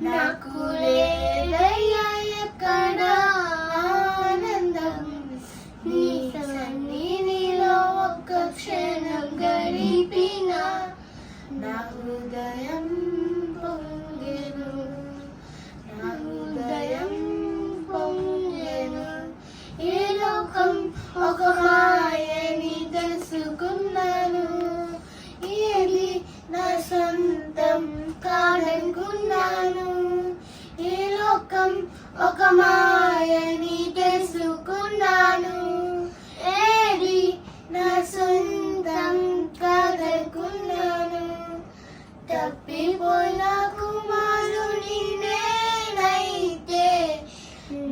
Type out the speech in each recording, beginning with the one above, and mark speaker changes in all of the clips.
Speaker 1: నాకు లోకం ఒక మాయని తెలుసుకున్నాను. ఏది నా సొంతం కాదనుకున్నాను తప్పిపోయిన కుమారుని నేనైతే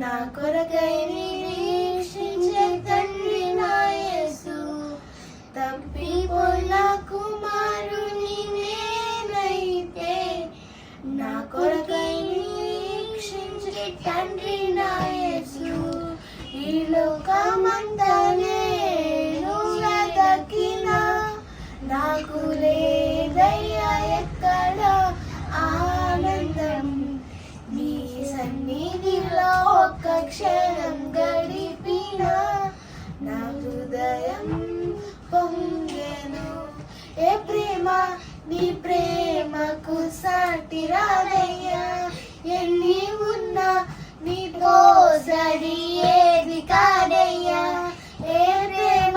Speaker 1: నా కొరకైని తండ్రి నాయసు ఈ లోకమంతా నేను వెతకిన నాకు లేదయ్యా ఎక్కడ ఆనందం. నీ సన్నిధిలో ఒక్క క్షణం గడిపిన. నా హృదయం పొంగెను. ఏ ప్రేమ నీ ప్రేమకు సాటి రాదయ్యా. ఎన్ని సరి ఏది కాదయ్యా ఏ ప్రేమ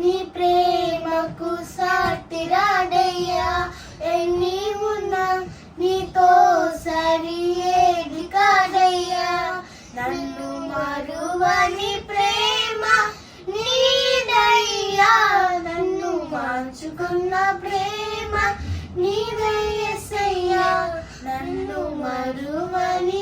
Speaker 1: నీ ప్రేమకు సాటి రాడయ్యా ఎన్ని ఉన్నా నీతో సరి ఏది కాదయ్యా. నన్ను మరువని ప్రేమ నీదయ్యా. నన్ను మార్చుకున్న ప్రేమ నీదయ్యా నన్ను మరువని